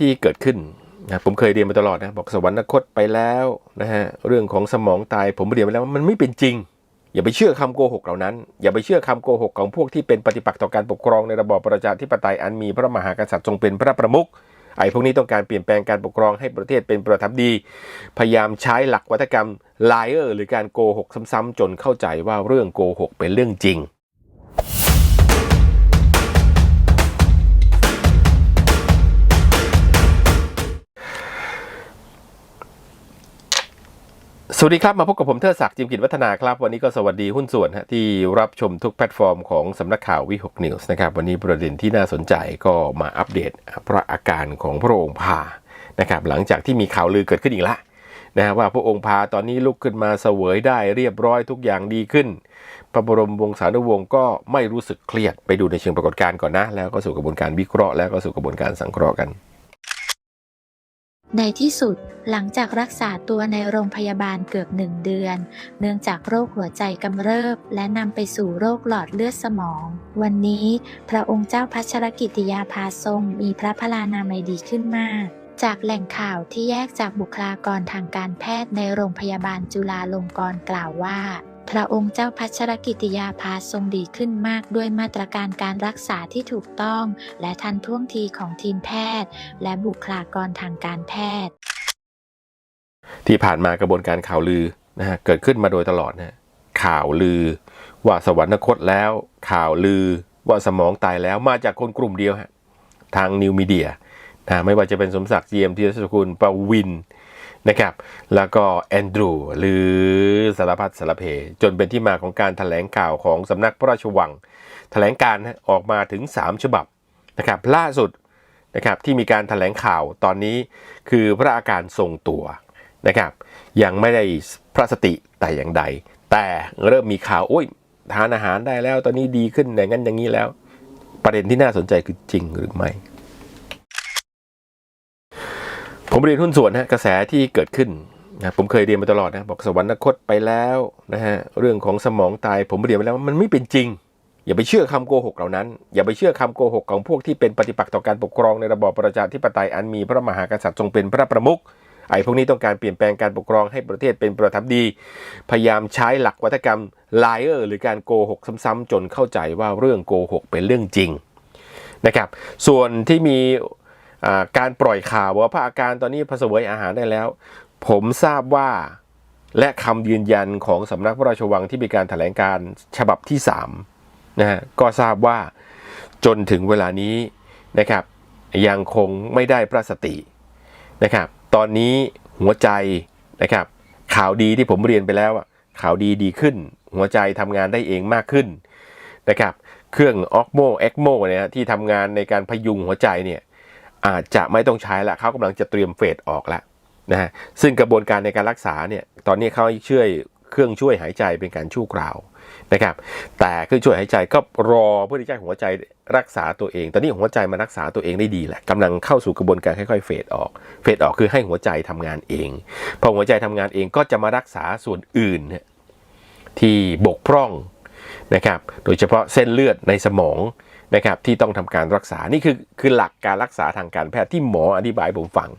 ที่เกิดขึ้นนะผมเคยเรียนมาตลอดนะบอกสวรรคตไปแล้วนะฮะเรื่องของสมองตายผมเรียนไปแล้วมันไม่เป็นจริง อย่าไปเชื่อคำโกหกเหล่านั้น อย่าไปเชื่อคำโกหกของพวกที่เป็นปฏิปักษ์ต่อการปกครองในระบอบประชาธิปไตยอันมีพระมหากษัตริย์ทรงเป็นพระประมุขไอ้พวกนี้ต้องการเปลี่ยนแปลงการปกครองให้ประเทศเป็นประทับดี พยายามใช้หลักวัฒกรรมไลเออร์หรือการโกหกซ้ำๆจนเข้าใจว่าเรื่องโกหกเป็นเรื่องจริง สวัสดีครับ มาพบกับผมเทิดศักดิ์จิมกิจวัฒนาครับ วันนี้ก็สวัสดีหุ้นส่วนฮะที่รับชมทุกแพลตฟอร์มของสำนักข่าววิหกนิวส์นะครับ วันนี้ประเด็นที่น่าสนใจก็มาอัปเดตพระอาการของพระองค์พานะครับหลังจากที่มีข่าวลือเกิดขึ้นอีกแล้วนะฮะว่าพระองค์พาตอนนี้ลุกขึ้นมาเสวยได้เรียบร้อยทุกอย่างดีขึ้น พระบรมวงศานุวงศ์ก็ไม่รู้สึกเครียดไปดูในเชิงปรากฏการณ์ก่อนนะ แล้วก็สู่กระบวนการวิเคราะห์แล้วก็สู่กระบวนการสังเคราะห์กัน ในที่สุดหลังจากรักษาตัวในโรงพยาบาลเกือบหนึ่งเดือน เนื่องจากโรคหัวใจกำเริบ และนำไปสู่โรคหลอดเลือดสมอง วันนี้พระองค์เจ้าพัชรกิติยาภาทรงมีพระพลานามัยดีขึ้นมาก จากแหล่งข่าวที่แยกจากบุคลากรทางการแพทย์ในโรงพยาบาลจุฬาลงกรณ์กล่าวว่า พระองค์เจ้าพัชรกิติยาภาทรงดีขึ้นมากด้วยมาตรการการรักษาที่ถูกต้อง และทันท่วงทีของทีมแพทย์ และบุคลากรทางการแพทย์ ที่ผ่านมากระบวนการข่าวลือนะฮะเกิดขึ้นมาโดยตลอดนะข่าวลือ ว่าสวรรคตแล้ว ข่าวลือว่าสมองตายแล้วมาจากคนกลุ่มเดียวฮะทางนิวมีเดียนะไม่ว่าจะเป็นสมศักดิ์เจียมธีรสกุลประวิน นะครับ แล้วก็แอนดรูหรือสารพัดสารเพ จนเป็นที่มาของการถแถลงข่าวของสำนักพระราชวังแถลงการออกมาถึง 3 ฉบับนะครับล่าสุดนะครับที่มีการถแถลงข่าวตอนนี้คือพระอาการทรงตัวนะครับยังไม่ได้พระสติแต่อย่างใด แต่เริ่มมีข่าวโอ้ยทานอาหารได้แล้ว ตอนนี้ดีขึ้นอย่างนั้นอย่างนี้แล้ว ประเด็นที่น่าสนใจคือจริงหรือไม่ ผมเรียนหุ้นส่วนนะกระแสที่เกิดขึ้นนะผมเคยเรียนมาตลอดนะบอกสวรรคตไปแล้วนะฮะเรื่องของสมองตายผมเรียนไปแล้วว่ามันไม่เป็นจริง อย่าไปเชื่อคำโกหกเหล่านั้น อย่าไปเชื่อคำโกหกของพวกที่เป็นปฏิปักษ์ต่อการปกครองในระบอบประชาธิปไตยอันมีพระมหากษัตริย์ทรงเป็นพระประมุขไอ้พวกนี้ต้องการเปลี่ยนแปลงการปกครองให้ประเทศเป็นประทับดี พยายามใช้หลักวัฒกรรมไลเออร์หรือการโกหกซ้ำๆจนเข้าใจว่าเรื่องโกหกเป็นเรื่องจริงนะครับส่วนที่มี การปล่อยข่าวว่าพระอาการตอนนี้พระเสวยอาหารได้แล้ว ผมทราบว่าและคำยืนยันของสำนักพระราชวังที่มีการแถลงการฉบับที่3นะฮะก็ทราบว่าจนถึงเวลานี้นะครับ ยังคงไม่ได้พระสตินะครับ ตอนนี้หัวใจนะครับ ข่าวดีที่ผมเรียนไปแล้วอะข่าวดีดีขึ้น หัวใจทำงานได้เองมากขึ้นนะครับ เครื่องออกโมเอ็กโมเนี่ยที่ทำงานในการพยุงหัวใจเนี่ย อาจจะไม่ต้องใช้ละเขากำลังจะเตรียมเฟสออกแล้วนะฮะซึ่งกระบวนการในการรักษาเนี่ยตอนนี้เขาช่วยเครื่องช่วยหายใจเป็นการชั่วคราวนะครับ แต่เครื่องช่วยหายใจก็รอเพื่อที่จะให้หัวใจรักษาตัวเอง ตอนนี้หัวใจมารักษาตัวเองได้ดีแหละกำลังเข้าสู่กระบวนการค่อยๆเฟดออก เฟดออกคือให้หัวใจทำงานเองพอหัวใจทำงานเองก็จะมารักษาส่วนอื่นเนี่ยที่บกพร่องนะครับ โดยเฉพาะเส้นเลือดในสมอง นะครับที่ต้องทำการรักษา นี่คือคือหลักการรักษาทางการแพทย์ที่หมออธิบายผมฟัง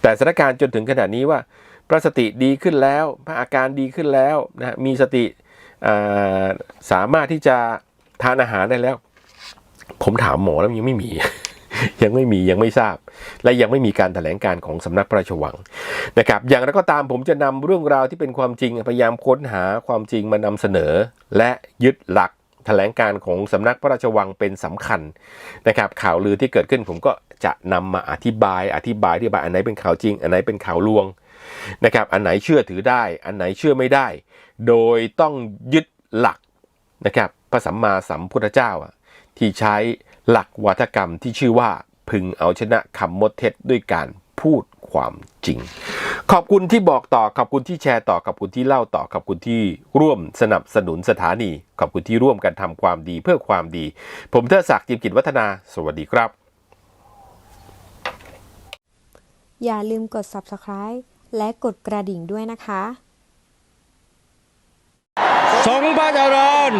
แต่สถานการณ์จนถึงขนาดนี้ว่าประสติดีขึ้นแล้ว พระอาการดีขึ้นแล้วนะมีสติสามารถที่จะทานอาหารได้แล้ว ผมถามหมอแล้วยังไม่มี ยังไม่มียังไม่ทราบ และยังไม่มีการแถลงการของสำนักพระราชวังนะครับ อย่างไรก็ตามผมจะนำเรื่องราวที่เป็นความจริงพยายามค้นหาความจริงมานำเสนอ และยึดหลัก แถลงการของสำนักพระราชวังเป็นสำคัญนะครับ ข่าวลือที่เกิดขึ้นผมก็จะนำมาอธิบาย อธิบายที่บายอันไหนเป็นข่าวจริง อันไหนเป็นข่าวลวงนะครับอันไหนเชื่อถือได้ อันไหนเชื่อไม่ได้ โดยต้องยึดหลักนะครับพระสัมมาสัมพุทธเจ้าที่ใช้หลักวัฒกรรมที่ชื่อว่าพึงเอาชนะคำมดเท็จด้วยการพูดความจริง ขอบคุณที่บอกต่อขอบคุณที่แชร์ต่อขอบคุณที่เล่าต่อขอบคุณที่ร่วมสนับสนุนสถานี ขอบคุณที่ร่วมกันทำความดีเพื่อความดี ผมเทดศักดิ์จิมกิจวัฒนา สวัสดีครับ อย่าลืมกด subscribe และกดกระดิ่งด้วยนะคะทรงพระเจริญ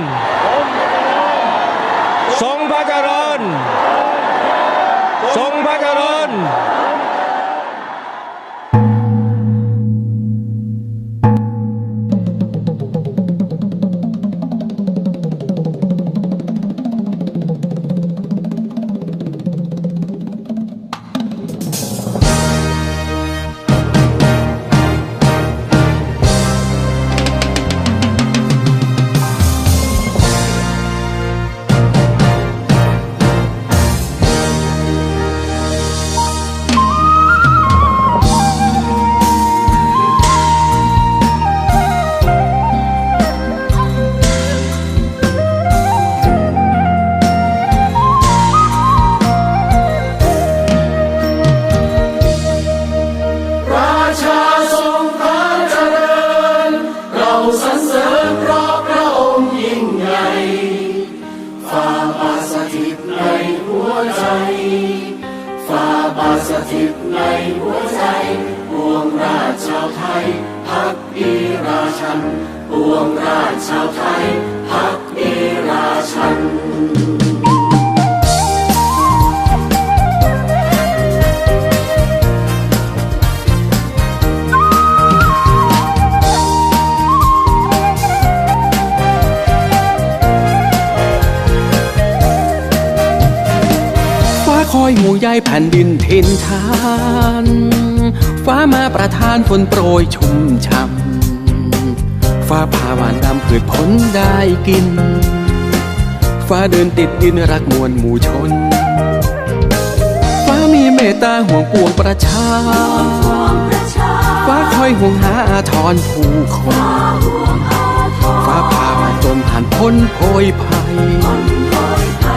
ทรงพระเจริญ สถิตในหัวใจปวงราชาวไทยพักดีราชันปวงราชชาวไทยพักดีราชัน ยห่วงใยแผ่นดินทินทาน ฟ้ามาประทานฝนโปรยชุ่มช่ำฟ้าพาหวานดำพืชผลได้กิน ฟ้าเดินติดดินรักมวลหมู่ชน ฟ้ามีเมตตาห่วงปวงประชา ฟ้าคอยห่วงหาอาทรผู้คน ฟ้าพาหวานจนผ่านพ้นโพยภัย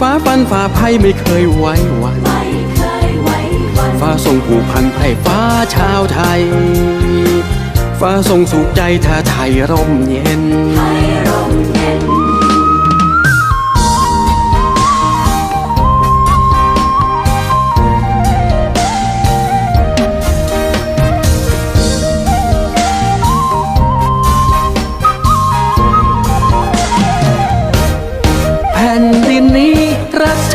ฟ้าฟันฟ้าภัยไม่เคยไว้วันฟ้าทรงผูกพันไพร่ฟ้าชาวไทย ฟ้าทรงสุขใจถ้าไทยร่มเย็น